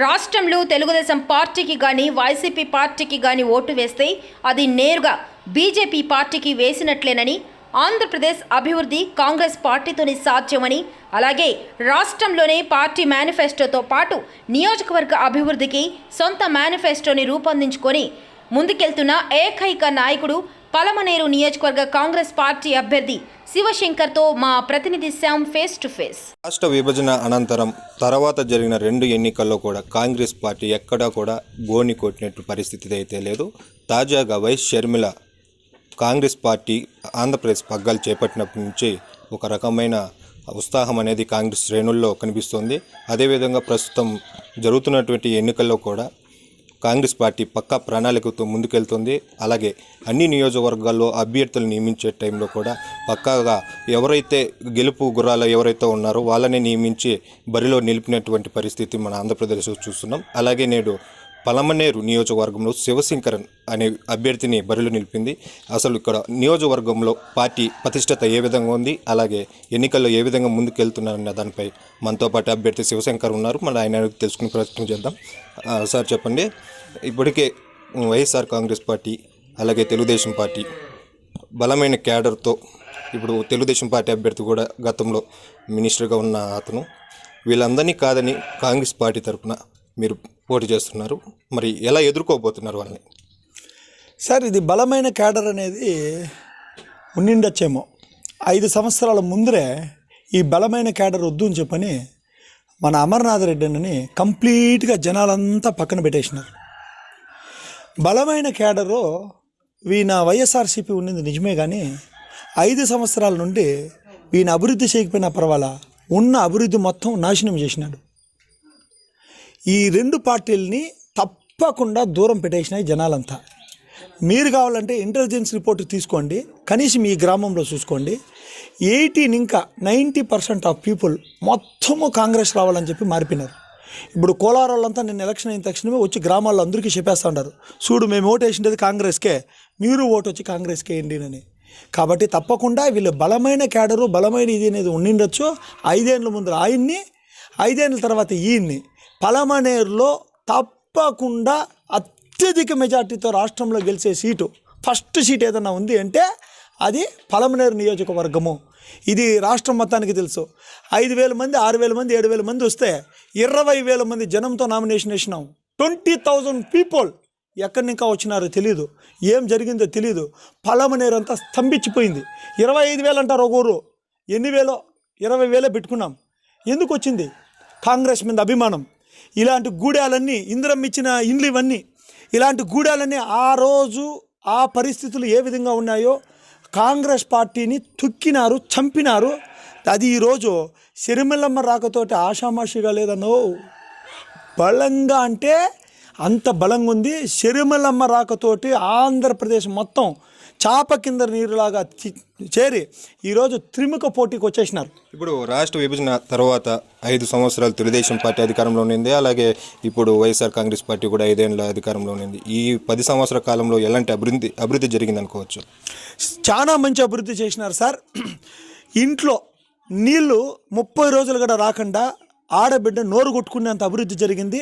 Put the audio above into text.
రాష్ట్రంలో తెలుగుదేశం పార్టీకి కానీ వైసీపీ పార్టీకి కానీ ఓటు వేస్తే అది నేరుగా బీజేపీ పార్టీకి వేసినట్లేనని ఆంధ్రప్రదేశ్ అభివృద్ధి కాంగ్రెస్ పార్టీతోనే సాధ్యమని అలాగే రాష్ట్రంలోనే పార్టీ మేనిఫెస్టోతో పాటు నియోజకవర్గ అభివృద్ధికి సొంత మేనిఫెస్టోని రూపొందించుకొని ముందుకెళ్తున్న ఏకైక నాయకుడు పలమనేరు నియోజకవర్గ కాంగ్రెస్ పార్టీ అభ్యర్థి శివశంకర్తో మా ప్రతినిధి శ్యామ్ ఫేస్ టు ఫేస్. రాష్ట్ర విభజన అనంతరం తర్వాత జరిగిన రెండు ఎన్నికల్లో కూడా కాంగ్రెస్ పార్టీ ఎక్కడా కూడా గోని కొట్టినట్టు పరిస్థితి అయితే లేదు. తాజాగా YS Sharmila Congress party Andhra Pradesh పగ్గాలు చేపట్టినప్పటి నుంచి ఒక రకమైన ఉత్సాహం అనేది కాంగ్రెస్ శ్రేణుల్లో కనిపిస్తోంది. అదేవిధంగా ప్రస్తుతం జరుగుతున్నటువంటి ఎన్నికల్లో కూడా కాంగ్రెస్ పార్టీ పక్కా ప్రణాళికతో ముందుకెళ్తుంది. అలాగే అన్ని నియోజకవర్గాల్లో అభ్యర్థులు నియమించే టైంలో కూడా పక్కాగా ఎవరైతే గెలుపు గుర్రాలు ఎవరైతే ఉన్నారో వాళ్ళని నియమించి బరిలో నిలిపినటువంటి పరిస్థితి మన ఆంధ్రప్రదేశ్లో చూస్తున్నాం. అలాగే నేడు పలమనేరు నియోజకవర్గంలో శివశంకరన్ అనే అభ్యర్థిని బరిలో నిలిపింది. అసలు ఇక్కడ నియోజకవర్గంలో పార్టీ ప్రతిష్టత ఏ విధంగా ఉంది అలాగే ఎన్నికల్లో ఏ విధంగా ముందుకెళ్తున్నారన్న దానిపై మనతో పాటు అభ్యర్థి శివశంకర్ ఉన్నారు. మన ఆయన తెలుసుకునే ప్రయత్నం చేద్దాం. సార్ చెప్పండి. ఇప్పటికే వైఎస్ఆర్ కాంగ్రెస్ పార్టీ అలాగే తెలుగుదేశం పార్టీ బలమైన క్యాడర్తో ఇప్పుడు తెలుగుదేశం పార్టీ అభ్యర్థి కూడా గతంలో మినిస్టర్గా ఉన్న అతను. వీళ్ళందరినీ కాదని కాంగ్రెస్ పార్టీ తరఫున మీరు పోటీ చేస్తున్నారు. మరి ఎలా ఎదుర్కోబోతున్నారు వాళ్ళని? సార్ ఇది బలమైన క్యాడర్ అనేది ఉండిండొచ్చేమో ఐదు సంవత్సరాల ముందరే ఈ బలమైన క్యాడర్ వద్దు అని చెప్పని మన అమర్నాథ్ రెడ్డి అని కంప్లీట్గా జనాలంతా పక్కన పెట్టేసినారు. బలమైన క్యాడరు వీణ వైఎస్ఆర్సీపీ ఉండింది నిజమే కానీ ఐదు సంవత్సరాల నుండి వీణ అభివృద్ధి చేయకపోయినా పర్వాలా ఉన్న అభివృద్ధి మొత్తం నాశనం చేసినాడు. ఈ రెండు పార్టీలని తప్పకుండా దూరం పెట్టేసినాయి జనాలంతా. మీరు కావాలంటే ఇంటెలిజెన్స్ రిపోర్ట్ తీసుకోండి. కనీసం ఈ గ్రామంలో చూసుకోండి. ఎయిటీన్ ఇంకా నైంటీ పర్సెంట్ ఆఫ్ పీపుల్ మొత్తము కాంగ్రెస్ రావాలని చెప్పి మారిపోయినారు. ఇప్పుడు కోలార వాళ్ళంతా నిన్న ఎలక్షన్ అయిన తక్షణమే వచ్చి గ్రామాల్లో అందరికీ చెప్పేస్తూ ఉంటారు చూడు మేము ఓటు వేసిండేది కాంగ్రెస్కే మీరు ఓటు వచ్చి కాంగ్రెస్కే వేయండి అని. కాబట్టి తప్పకుండా వీళ్ళు బలమైన క్యాడరు బలమైన ఇది అనేది ఉండిండొచ్చు. ఐదేళ్ళ ముందు ఆయన్ని ఐదేళ్ళ తర్వాత ఈయన్ని పలమనేరులో తప్పకుండా అత్యధిక మెజార్టీతో రాష్ట్రంలో గెలిచే సీటు ఫస్ట్ సీట్ ఏదన్నా ఉంది అంటే అది పలమనేరు నియోజకవర్గము. ఇది రాష్ట్రం మొత్తానికి తెలుసు. ఐదు వేల మంది ఆరు వేల మంది ఏడు వేల మంది వస్తే ఇరవై వేల మంది జనంతో నామినేషన్ వేసినాం. ట్వంటీ థౌజండ్ పీపుల్ ఎక్కడి నుంచి వచ్చినారో తెలియదు ఏం జరిగిందో తెలియదు పలమనేరు అంతా స్తంభించిపోయింది. ఇరవై ఐదు వేలు అంటారు ఒక ఊరు. ఎన్ని వేలో? ఇరవై వేలే పెట్టుకున్నాం. ఎందుకు వచ్చింది? కాంగ్రెస్ మీద అభిమానం. ఇలాంటి గూడాలన్నీ ఇంద్రం ఇచ్చిన ఇండ్లు ఇవన్నీ ఇలాంటి గూడాలన్నీ ఆ రోజు ఆ పరిస్థితులు ఏ విధంగా ఉన్నాయో కాంగ్రెస్ పార్టీని తుక్కినారు చంపినారు. అది ఈరోజు సిరిమిల్లమ్మ రాకతోటి ఆషామాషిగా లేదన్నో. బలంగా అంటే అంత బలంగా ఉంది సిరిమలమ్మ రాకతోటి ఆంధ్రప్రదేశ్ మొత్తం చాప కింద నీరులాగా చేరి ఈరోజు త్రిముఖ పోటీకి వచ్చేసినారు. ఇప్పుడు రాష్ట్ర విభజన తర్వాత ఐదు సంవత్సరాలు తెలుగుదేశం పార్టీ అధికారంలో ఉంది అలాగే ఇప్పుడు వైఎస్ఆర్ కాంగ్రెస్ పార్టీ కూడా ఐదేళ్ళ అధికారంలో ఉంది ఈ పది సంవత్సరాల కాలంలో ఎలాంటి అభివృద్ధి అభివృద్ధి జరిగింది అనుకోవచ్చు చాలా మంచి అభివృద్ధి చేసినారు సార్. ఇంట్లో నీళ్ళు ముప్పై రోజులు కూడా రాకుండా ఆడబిడ్డ నోరు కొట్టుకునేంత అభివృద్ధి జరిగింది.